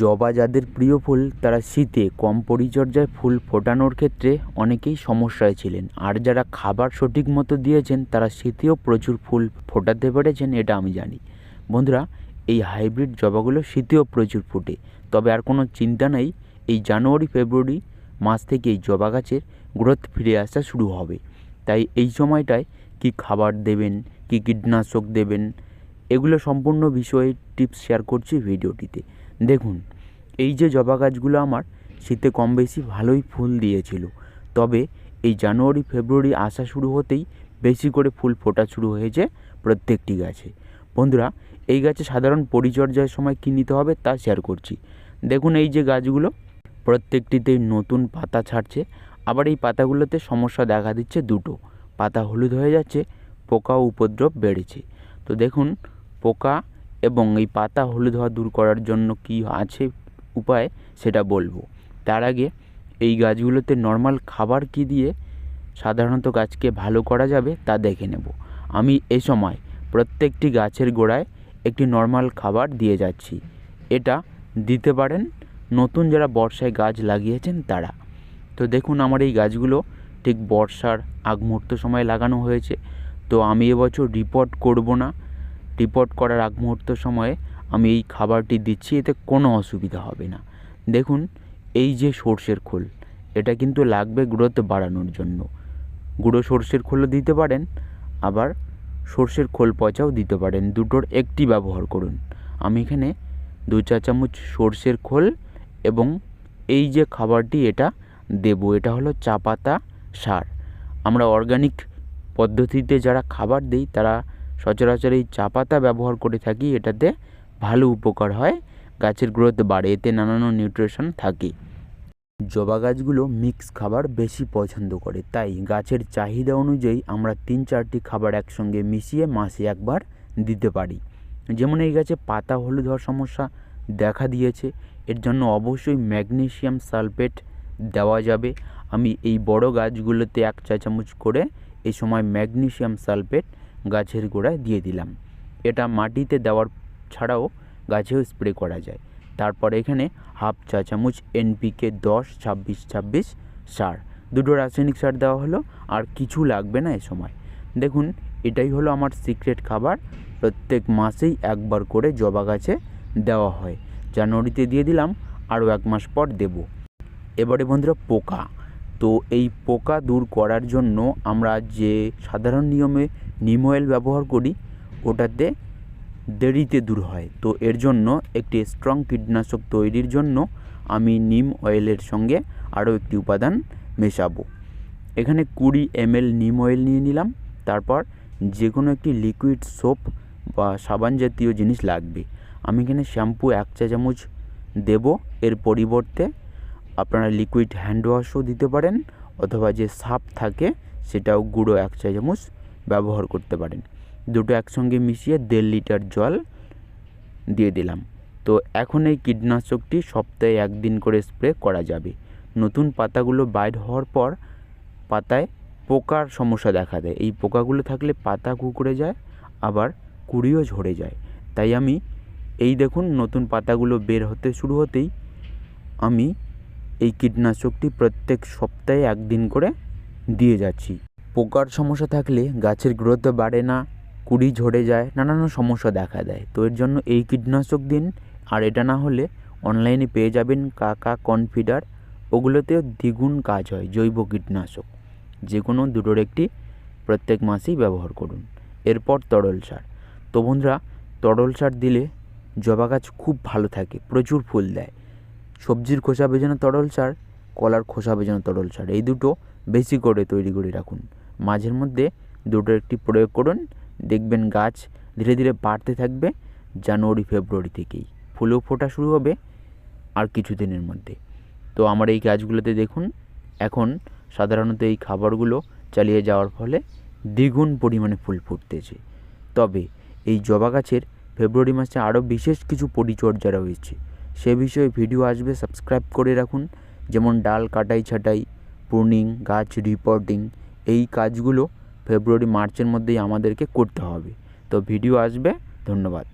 জবা যাদের প্রিয় ফুল, তারা শীতে কম পরিচর্যায় ফুল ফোটানোর ক্ষেত্রে অনেকেই সমস্যায় ছিলেন। আর যারা খাবার সঠিক মতো দিয়েছেন, তারা শীতেও প্রচুর ফুল ফোটাতে পেরেছেন, এটা আমি জানি। বন্ধুরা, এই হাইব্রিড জবাগুলো শীতেও প্রচুর ফোটে। তবে আর কোনো চিন্তা নেই, এই জানুয়ারি, ফেব্রুয়ারি মাস থেকে এই জবা গাছের গ্রোথ ফিরে আসা শুরু হবে। তাই এই সময়টায় কি খাবার দেবেন, কি কীটনাশক দেবেন, এগুলো সম্পূর্ণ বিষয়ে টিপস শেয়ার করছি ভিডিওটিতে। দেখুন, এই যে জবা গাছগুলো আমার, শীতে কম বেশি ভালোই ফুল দিয়েছিল। তবে এই জানুয়ারি, ফেব্রুয়ারি আসা শুরু হতেই বেশি করে ফুল ফোটা শুরু হয়েছে প্রত্যেকটি গাছে। বন্ধুরা, এই গাছে সাধারণ পরিচর্যার সময় কী নিতে হবে তা শেয়ার করছি। দেখুন এই যে গাছগুলো, প্রত্যেকটিতেই নতুন পাতা ছাড়ছে, আবার এই পাতাগুলোতে সমস্যা দেখা দিচ্ছে দুটো। পাতা হলুদ হয়ে যাচ্ছে, পোকা উপদ্রব বেড়েছে। তো দেখুন, পোকা এবং এই পাতা হলুদ হওয়া দূর করার জন্য কি আছে উপায় সেটা বলব। তার আগে এই গাছগুলোতে নর্মাল খাবার কি দিয়ে সাধারণত গাছকে ভালো করা যাবে তা দেখে নেব। আমি এ সময় প্রত্যেকটি গাছের গোড়ায় একটি নর্মাল খাবার দিয়ে যাচ্ছি। এটা দিতে পারেন নতুন যারা বর্ষায় গাছ লাগিয়েছেন তারা। তো দেখুন আমার এই গাছগুলো ঠিক বর্ষার আগ মুহূর্ত সময় লাগানো হয়েছে। তো আমি এবছর রিপোর্ট করব না। রিপোর্ট করার আগ মুহূর্ত সময়ে আমি এই খাবারটি দিচ্ছি, এতে কোনো অসুবিধা হবে না। দেখুন, এই যে সর্ষের খোল, এটা কিন্তু লাগবে গ্রোথ বাড়ানোর জন্য। গুঁড়ো সর্ষের খোলও দিতে পারেন, আবার সর্ষের খোল পচাও দিতে পারেন। দুটোর একটি ব্যবহার করুন। আমি এখানে দু চা চামচ সর্ষের খোল এবং এই যে খাবারটি এটা দেবো, এটা হলো চা পাতা সার। আমরা অর্গানিক পদ্ধতিতে যারা খাবার দিই, তারা সচরাচর এই চা পাতা ব্যবহার করে থাকি, এটাতে ভালো উপকার হয়, গাছের গ্রোথ বাড়ে, এতে নানান নিউট্রিশন থাকে। জবা গাছগুলো মিক্স খাবার বেশি পছন্দ করে, তাই গাছের চাহিদা অনুযায়ী আমরা তিন চারটি খাবার একসঙ্গে মিশিয়ে মাসে একবার দিতে পারি। যেমন এই গাছে পাতা হলুদ হওয়ার সমস্যা দেখা দিয়েছে, এর জন্য অবশ্যই ম্যাগনেসিয়াম সালফেট দেওয়া যাবে। আমি এই বড় গাছগুলোতে এক চা চামচ করে এই সময় ম্যাগনেসিয়াম সালফেট গাছের গোড়ায় দিয়ে দিলাম। এটা মাটিতে দেওয়ার ছাড়াও গাছেও স্প্রে করা যায়। তারপর এখানে হাফ চা চামচ এনপিকে দশ, ছাব্বিশ ছাব্বিশ সার। দুটো রাসায়নিক সার দেওয়া হলো, আর কিছু লাগবে না এ সময়। দেখুন, এটাই হলো আমার সিক্রেট খাবার। প্রত্যেক মাসেই একবার করে জবা গাছে দেওয়া হয়। যা জানুয়ারিতে দিয়ে দিলাম, আরও এক মাস পর দেব। এবারে বন্ধুরা, পোকা। তো এই পোকা দূর করার জন্য আমরা যে সাধারণ নিয়মে নিম অয়েল ব্যবহার করি, ওটাতে দেরিতে দূর হয়। তো এর জন্য একটি স্ট্রং কীটনাশক তৈরির জন্য আমি নিম অয়েলের সঙ্গে আরও একটি উপাদান মেশাবো। এখানে কুড়ি এমএল নিম অয়েল নিয়ে নিলাম, তারপর যে কোনো একটি লিকুইড সোপ বা সাবান জাতীয় জিনিস লাগবে। আমি এখানে শ্যাম্পু এক চা চামচ দেবো, এর পরিবর্তে আপনারা লিকুইড হ্যান্ড ওয়াশও দিতে পারেন, অথবা যে সাপ থাকে, সেটাও গুঁড়ো এক চা চামচ ব্যবহার করতে পারেন। দুটো একসঙ্গে মিশিয়ে দেড় লিটার জল দিয়ে দিলাম। তো এখন এই কীটনাশকটি সপ্তাহে একদিন করে স্প্রে করা যাবে। নতুন পাতাগুলো বাইর হওয়ার পর পাতায় পোকার সমস্যা দেখা দেয়। এই পোকাগুলো থাকলে পাতা কুকড়ে যায়, আবার কুড়িও ঝরে যায়। তাই আমি এই দেখুন নতুন পাতাগুলো বের হতে শুরু হতেই আমি এই কীটনাশকটি প্রত্যেক সপ্তাহে একদিন করে দিয়ে যাচ্ছি। পোকার সমস্যা থাকলে গাছের গ্রোথ বাড়ে না, কুড়ি ঝরে যায়, নানান সমস্যা দেখা দেয়। তো এর জন্য এই কীটনাশক দিন। আর এটা না হলে অনলাইনে পেয়ে যাবেন কাকা কনফিডার। ওগুলোতেও দ্বিগুণ কাজ হয় জৈব কীটনাশক। যে কোনো দুটোর একটি প্রত্যেক মাসেই ব্যবহার করুন। এরপর তরল সার। তো বন্ধুরা, তরল সার দিলে জবা গাছ খুব ভালো থাকে, প্রচুর ফুল দেয়। সবজির খোসা বেজানো তরল সার, কলার খোসা বেজানো তরল সার, এই দুটো বেশি করে তৈরি করে রাখুন। মাঝের মধ্যে দুটো একটি প্রয়োগ করুন। দেখবেন গাছ ধীরে ধীরে বাড়তে থাকবে জানুয়ারি, ফেব্রুয়ারি থেকেই। ফুলও ফোটা শুরু হবে আর কিছু দিনের মধ্যে। তো আমার এই গাছগুলোতে দেখুন, এখন সাধারণত এই খাবারগুলো চালিয়ে যাওয়ার ফলে দ্বিগুণ পরিমাণে ফুল ফুটতেছে। তবে এই জবা গাছের ফেব্রুয়ারি মাসে আরও বিশেষ কিছু পরিচর্যা রয়েছে। সে বিষয়ে ভিডিও আসবে, সাবস্ক্রাইব করে রাখুন। যেমন ডাল কাটাই ছাটাই প্রুনিং গাছ রিপোর্টিং এই কাজগুলো ফেব্রুয়ারি মার্চের মধ্যেই আমাদেরকে করতে হবে। তো ভিডিও আসবে ধন্যবাদ।